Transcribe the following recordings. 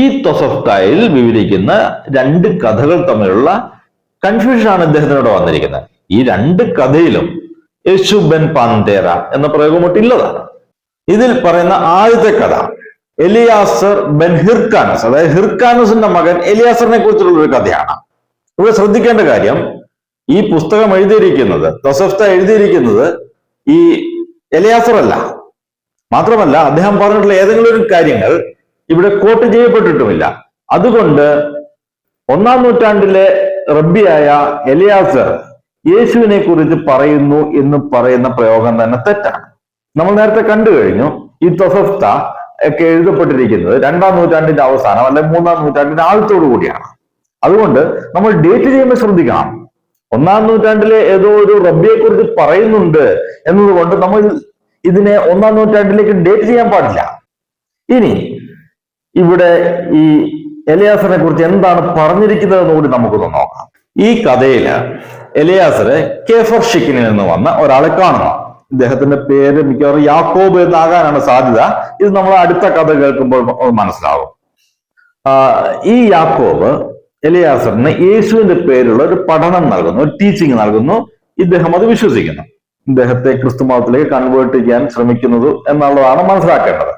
ഈ തൊസഫ്തായിൽ വിവരിക്കുന്ന രണ്ട് കഥകൾ തമ്മിലുള്ള കൺഫ്യൂഷനാണ് ഇദ്ദേഹത്തിനോട് വന്നിരിക്കുന്നത്. ഈ രണ്ട് കഥയിലും യേശു ബെൻ പാന്തേറ എന്ന പ്രയോഗമൊട്ടില്ലതാണ് ഇതിൽ പറയുന്ന ആദ്യത്തെ കഥ എലിയാസർ ബെൻ ഹിർക്കാനസ് അതായത് ഹിർക്കാനസിന്റെ മകൻ എലിയാസറിനെ കുറിച്ചുള്ള ഒരു കഥയാണ്. ഇവിടെ ശ്രദ്ധിക്കേണ്ട കാര്യം ഈ പുസ്തകം എഴുതിയിരിക്കുന്നത് തൊസഫ്ത എഴുതിയിരിക്കുന്നത് ഈ എലിയാസർ അല്ല മാത്രമല്ല അദ്ദേഹം പറഞ്ഞിട്ടുള്ള ഏതെങ്കിലും ഒരു കാര്യങ്ങൾ ഇവിടെ കോട്ട് ചെയ്യപ്പെട്ടിട്ടുമില്ല. അതുകൊണ്ട് ഒന്നാം നൂറ്റാണ്ടിലെ റബ്ബിയായ എലിയാസർ യേശുവിനെ കുറിച്ച് പറയുന്നു എന്ന് പറയുന്ന പ്രയോഗം തന്നെ തെറ്റാണ്. നമ്മൾ നേരത്തെ കണ്ടു കഴിഞ്ഞു ഈ തൊസഫ്ത ഒക്കെ എഴുതപ്പെട്ടിരിക്കുന്നത് രണ്ടാം നൂറ്റാണ്ടിന്റെ അവസാനം അല്ലെങ്കിൽ മൂന്നാം നൂറ്റാണ്ടിന്റെ ആദ്യത്തോടു കൂടിയാണ്. അതുകൊണ്ട് നമ്മൾ ഡേറ്റ് ചെയ്യുമ്പോൾ ശ്രദ്ധിക്കണം. ഒന്നാം നൂറ്റാണ്ടിലെ ഏതോ ഒരു റബ്ബിയെ കുറിച്ച് പറയുന്നുണ്ട് എന്നതുകൊണ്ട് നമ്മൾ ഇതിനെ ഒന്നാം നൂറ്റാണ്ടിലേക്ക് ഡേറ്റ് ചെയ്യാൻ പാടില്ല. ഇനി ഇവിടെ ഈ എലയാസറിനെ കുറിച്ച് എന്താണ് പറഞ്ഞിരിക്കുന്നത് എന്ന് കൂടി നമുക്കൊന്ന് നോക്കാം. ഈ കഥയിൽ എലയാസറ് കേഫർ ഷിക്കിനിൽ നിന്ന് വന്ന ഒരാളെ കാണുന്നു. ഇദ്ദേഹത്തിന്റെ പേര് മിക്കവാറും യാക്കോബ് എന്നാകാനാണ് സാധ്യത. ഇത് നമ്മൾ അടുത്ത കഥ കേൾക്കുമ്പോൾ മനസ്സിലാവും. ഈ യാക്കോബ് എലിയാസറിന് യേശുവിന്റെ പേരുള്ള ഒരു പഠനം നൽകുന്നു ഒരു ടീച്ചിങ് നൽകുന്നു. ഇദ്ദേഹം അത് വിശ്വസിക്കുന്നു. ഇദ്ദേഹത്തെ ക്രിസ്തു മതത്തിലേക്ക് കൺവേർട്ട് ചെയ്യാൻ ശ്രമിക്കുന്നത് എന്നുള്ളതാണ് മനസ്സിലാക്കേണ്ടത്.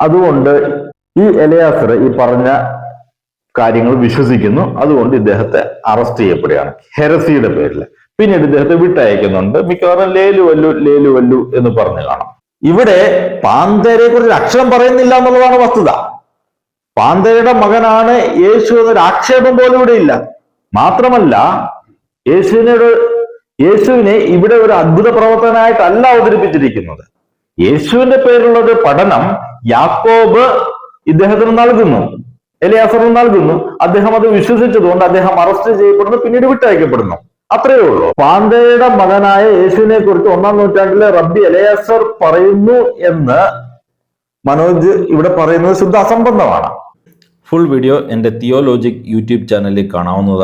അതുകൊണ്ട് ഈ എലയാസർ ഈ പറഞ്ഞ കാര്യങ്ങൾ വിശ്വസിക്കുന്നു. അതുകൊണ്ട് ഇദ്ദേഹത്തെ അറസ്റ്റ് ചെയ്യപ്പെടുകയാണ്. ഹെരസിയുടെ പേരിൽ. പിന്നീട് ഇദ്ദേഹത്തെ വിട്ടയക്കുന്നുണ്ട്. മിക്കവാറും ലേലു വല്ലു ലേലു വല്ലു എന്ന് പറഞ്ഞു കാണാം. ഇവിടെ പാന്തരെ കുറിച്ച് അക്ഷരം പറയുന്നില്ല എന്നുള്ളതാണ് വസ്തുത. പാന്തരയുടെ മകനാണ് യേശു എന്നൊരു ആക്ഷേപം പോലും ഇവിടെ ഇല്ല. മാത്രമല്ല യേശുവിനോട് യേശുവിനെ ഇവിടെ ഒരു അത്ഭുത പ്രവർത്തനായിട്ടല്ല അവതരിപ്പിച്ചിരിക്കുന്നത്. യേശുവിന്റെ പേരിലുള്ള ഒരു പഠനം യാക്കോബ് ഇദ്ദേഹത്തിന് നൽകുന്നു. എലിയാസറിന് നൽകുന്നു. അദ്ദേഹം അത് വിശ്വസിച്ചതുകൊണ്ട് അദ്ദേഹം അറസ്റ്റ് ചെയ്യപ്പെടുന്നു പിന്നീട് വിട്ടയക്കപ്പെടുന്നു. അത്രയേ ഉള്ളൂ. പാന്തയുടെ മകനായ യേശുവിനെ കുറിച്ച് ഒന്നാം നൂറ്റാണ്ടിലെ റബ്ബി എലയാസർ പറയുന്നു എന്ന് മനോജ് ഇവിടെ പറയുന്നത് ശുദ്ധ അസംബന്ധമാണ്. ഫുൾ വീഡിയോ എന്റെ തിയോലോജിക് യൂട്യൂബ് ചാനലിൽ കാണാവുന്നതാണ്.